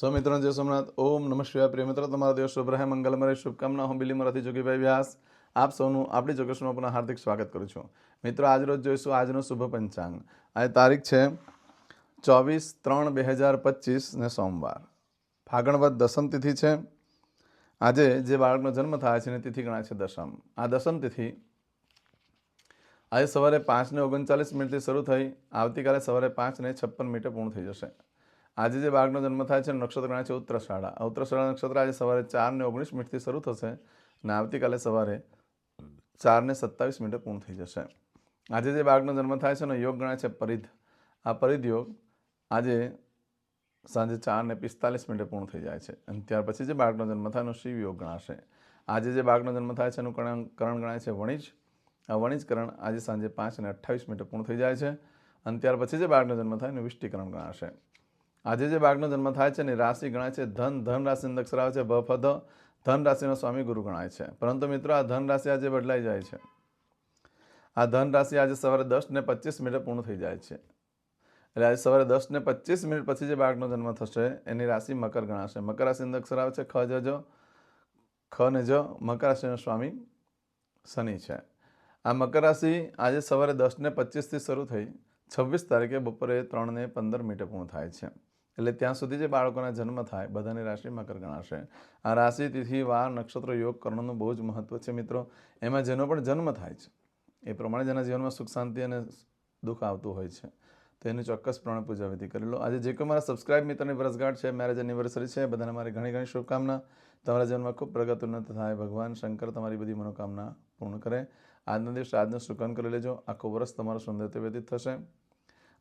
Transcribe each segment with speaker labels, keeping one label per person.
Speaker 1: સો મિત્રો જય સોમનાથ. ઓમ નમસ્કાર શિવાય. પ્રિય મિત્રો, તમારા દિવસ શુભ રહે મંગલમય શુભકામના. હું બિલી મરાથી જોગીભાઈ વ્યાસ. આપ સૌનું આપણી જોગેશમાં પુનઃ હાર્દિક સ્વાગત કરું છું. મિત્રો, આજ રોજ જોઈશું આજનો શુભ પંચાંગ. આ તારીખ છે ચોવીસ ત્રણ બે હજાર પચીસ ને સોમવાર. ફાગણવદ દસમ તિથિ છે. આજે જે બાળકનો જન્મ થાય છે એની તિથિ ગણાય છે દસમ. આ દસમ તિથિ આજે સવારે પાંચને ઓગણચાલીસ મિનિટથી શરૂ થઈ, આવતીકાલે સવારે પાંચને છપ્પન મિનિટે પૂર્ણ થઈ જશે. આજે જે બાળકનો જન્મ થાય છે નક્ષત્ર ગણાય છે, ઉત્તરશાળા. ઉત્તરશાળા નક્ષત્ર આજે સવારે ચાર ને ઓગણીસ મિનિટથી શરૂ થશે અને આવતીકાલે સવારે ચાર ને સત્તાવીસ મિનિટે પૂર્ણ થઈ જશે. આજે જે બાળકનો જન્મ થાય છે એનો યોગ ગણાય છે પરિધ. આ પરિધ યોગ આજે સાંજે ચાર ને પિસ્તાલીસ મિનિટે પૂર્ણ થઈ જાય છે. અને ત્યાર પછી જે બાળકનો જન્મ થાય એનો શિવ યોગ ગણાશે. આજે જે બાળકનો જન્મ થાય છે, એનું કરણ કરણ ગણાય છે વણિજ. આ વણિજકરણ આજે સાંજે પાંચ અને અઠ્ઠાવીસ મિનિટે પૂર્ણ થઈ જાય છે. અને ત્યાર પછી જે બાળકનો જન્મ થાય એનું વિષ્ટિકરણ ગણાશે. આજે જે બાળકનો જન્મ થાય છે એની રાશિ ગણાય છે. ધન ધન રાશિ અક્ષર આવે છે ભફદ ધન રાશિનો સ્વામી ગુરુ ગણાય છે. પરંતુ મિત્રો, આ ધન રાશિ આજે બદલાઈ જાય છે. આ ધન રાશિ આજે સવારે દસ ને પચીસ મિનિટે પૂર્ણ થઈ જાય છે. એટલે આજે સવારે દસ ને પચીસ મિનિટ પછી જે બાળકનો જન્મ થશે, એની રાશિ મકર ગણાશે. મકર અંદર અક્ષર છે. ખ, જ ખ ને જ. મકર રાશિનો સ્વામી શનિ છે. આ મકર રાશિ આજે સવારે દસ ને પચીસથી શરૂ થઈ છવ્વીસ તારીખે બપોરે ત્રણ ને પંદર મિનિટે પૂર્ણ થાય છે. એટલે ત્યાં સુધી જે બાળકોના જન્મ થાય, બધાની રાશિ મકર ગણાશે આ રાશિ તિથિ વાર, નક્ષત્ર, યોગ કર્ણનું બહુ જ મહત્વ છે મિત્રો. એમાં જેનો પણ જન્મ થાય છે, એ પ્રમાણે જેના જીવનમાં સુખ, શાંતિ અને દુઃખ આવતું હોય છે. તો એનું ચોક્કસ પ્રમાણે પૂજા વિધિ કરી લો. આજે જે કોઈ મારા સબસ્ક્રાઇબ મિત્રની વર્ષગાંઠ છે મેરેજ એનિવર્સરી છે, બધાને મારી ઘણી ઘણી શુભકામના. તમારા જીવનમાં ખૂબ પ્રગત ઉન્નત થાય. ભગવાન શંકર તમારી બધી મનોકામના પૂર્ણ કરે. આજના દિવસે આજનું સુકન કરી લેજો. આખું વર્ષ તમારું સુંદર વ્યતીત થશે.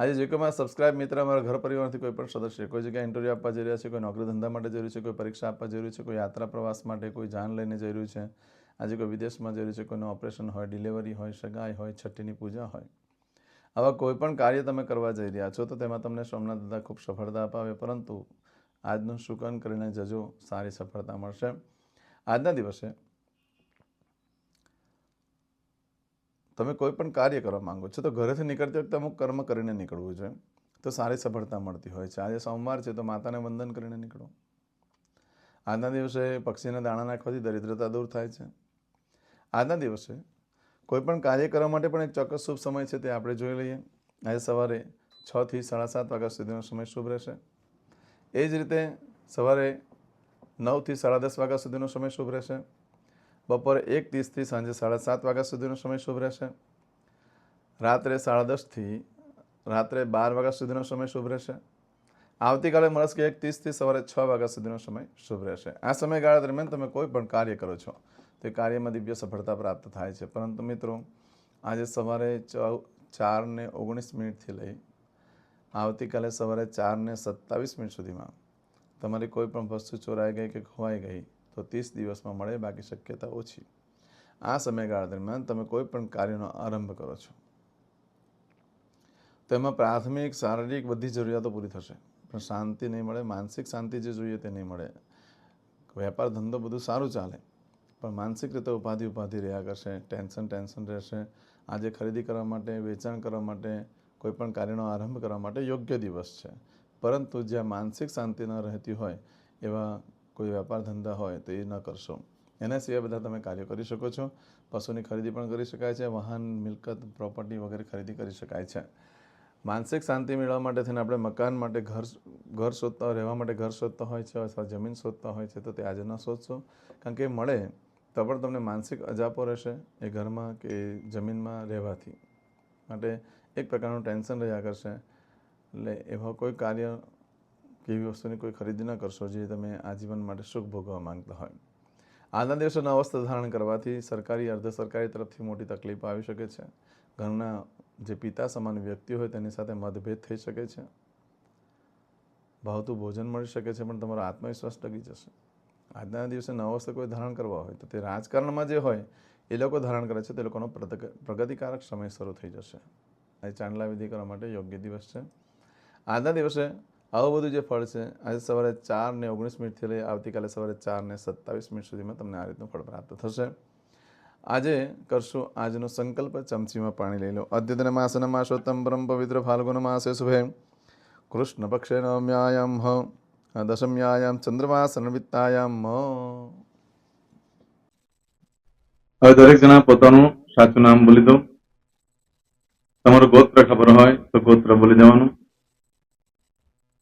Speaker 1: આજે જે કોઈ મારા સબસ્ક્રાઇબ મિત્ર અમારા ઘર પરિવારથી કોઈ પણ સદસ્ય, કોઈ જગ્યાએ ઇન્ટરવ્યૂ આપવા જઈ રહ્યા છે, કોઈ નોકરી ધંધા માટે જઈ રહ્યું છે, કોઈ પરીક્ષા આપવા જઈ રહ્યું છે, કોઈ યાત્રા પ્રવાસ માટે કોઈ જાન લઈને જઈ રહ્યું છે, આજે કોઈ વિદેશમાં જઈ રહ્યું છે, કોઈનું ઓપરેશન હોય ડિલિવરી હોય, સગાઈ હોય, છઠ્ઠીની પૂજા હોય, આવા કોઈ પણ કાર્ય તમે કરવા જઈ રહ્યા છો, તો તેમાં તમને સોમનાથ દાદા ખૂબ સફળતા અપાવે, પરંતુ આજનું શુકન કરીને જજો, સારી સફળતા મળશે. આજના દિવસે તમે કોઈ પણ કાર્ય કરવા માંગો છો, તો ઘરેથી નીકળતી વખતે અમુક કર્મ કરીને નીકળવું જોઈએ. તો સારી સફળતા મળતી હોય છે. આજે સોમવાર છે, તો માતાને વંદન કરીને નીકળો. આજના દિવસે પક્ષીને દાણા નાખવાથી દરિદ્રતા દૂર થાય છે. આજના દિવસે કોઈ પણ કાર્ય કરવા માટે પણ એક ચોક્કસ શુભ સમય છે, તે આપણે જોઈ લઈએ. આજે સવારે છથી સાડા સાત વાગ્યા સુધીનો સમય શુભ રહેશે. એ જ રીતે સવારે નવથી સાડા દસ વાગ્યા સુધીનો સમય શુભ રહેશે. બપોરે એક ત્રીસથી સાંજે સાડા સાત વાગ્યા સુધીનો સમય શુભ રહેશે. રાત્રે સાડા દસથી રાત્રે બાર વાગ્યા સુધીનો સમય શુભ રહેશે. આવતીકાલે મળસ કે એક ત્રીસથી સવારે છ વાગ્યા સુધીનો સમય શુભ રહેશે. આ સમયગાળા દરમિયાન તમે કોઈ પણ કાર્ય કરો છો, તે કાર્યમાં દિવ્ય સફળતા પ્રાપ્ત થાય છે. પરંતુ મિત્રો, આજે સવારે ચૌ ચાર ને ઓગણીસ મિનિટથી લઈ આવતીકાલે સવારે ચાર ને સત્તાવીસ મિનિટ સુધીમાં તમારી કોઈ પણ વસ્તુ ચોરાઈ ગઈ કે ખોવાઈ ગઈ તો ત્રીસ દિવસમાં મળે, બાકી શક્યતા ઓછી. આ સમયગાળા દરમિયાન તમે કોઈ પણ કાર્યનો આરંભ કરો છો. તેમાં પ્રાથમિક, શારીરિક બધી જરૂરિયાતો પૂરી થશે. પણ શાંતિ નહીં મળે, માનસિક શાંતિ જે જોઈએ તે નહીં મળે. વેપાર ધંધો બધું સારું ચાલે, પણ માનસિક રીતે ઉપાધિ ઉપાધિ રહ્યા કરશે, ટેન્શન ટેન્શન રહેશે. આજે ખરીદી કરવા માટે, વેચાણ કરવા માટે, કોઈ પણ કાર્યનો આરંભ કરવા માટે યોગ્ય દિવસ છે. પરંતુ જ્યાં માનસિક શાંતિ ન રહેતી હોય, એવા કોઈ વેપાર ધંધા હોય તો એ ન કરશો. એના સિવાય બધા તમે કાર્યો કરી શકો છો. પશુની ખરીદી પણ કરી શકાય છે, વાહન, મિલકત પ્રોપર્ટી વગેરે ખરીદી કરી શકાય છે. માનસિક શાંતિ મેળવવા માટે થઈને આપણે મકાન માટે ઘર ઘર શોધતા રહેવા માટે ઘર શોધતા હોય છે, અથવા જમીન શોધતા હોય છે, તો તે આજે ન શોધશો. કારણ કે મળે તો પણ તમને માનસિક અજાપો રહેશે એ ઘરમાં કે જમીનમાં રહેવાથી. માટે એક પ્રકારનું ટેન્શન રહ્યા કરશે. એટલે એવા કોઈ કાર્ય કે એવી વસ્તુની કોઈ ખરીદી ન કરશો જે તમે આજીવન માટે સુખ ભોગવવા માંગતા હોય. આજના દિવસે નવસ્ત્ર ધારણ કરવાથી સરકારી, અર્ધ સરકારી તરફથી મોટી તકલીફ આવી શકે છે. ઘરના જે પિતા સમાન વ્યક્તિ હોય તેની સાથે મતભેદ થઈ શકે છે. ભાવતું ભોજન મળી શકે છે, પણ તમારો આત્મવિશ્વાસ ડગી જશે. આજના દિવસે નવ કોઈ ધારણ કરવા હોય તો તે રાજકારણમાં જે હોય, એ લોકો ધારણ કરે છે, તે લોકોનો પ્રગતિકારક સમય શરૂ થઈ જશે. એ ચાંદલા વિધિ કરવા માટે યોગ્ય દિવસ છે. આજના દિવસે આવું બધું જે ફળ છે, આજે સવારે ચાર ને ઓગણીસ મિનિટથી લઈ આવતીકાલે સવારે ચાર ને સત્તાવીસ મિનિટ સુધીમાં તમને આ રીતનું ફળ પ્રાપ્ત થશે. આજે કરશું આજનો સંકલ્પ, ચમચીમાં પાણી લઈ લો. અદ્યતન માસન માસોત્તમ પરમ પવિત્ર ફાલ્ગુન માસે શુભે. કૃષ્ણ પક્ષે નવમ્યાયામ હ, દશમ્યાયામ ચંદ્રમા સન્વિત્તાયામ મ
Speaker 2: હવે દરેક જણા પોતાનું સાચું નામ બોલી દો. તમારું ગોત્ર ખબર હોય તો ગોત્ર બોલી દેવાનું.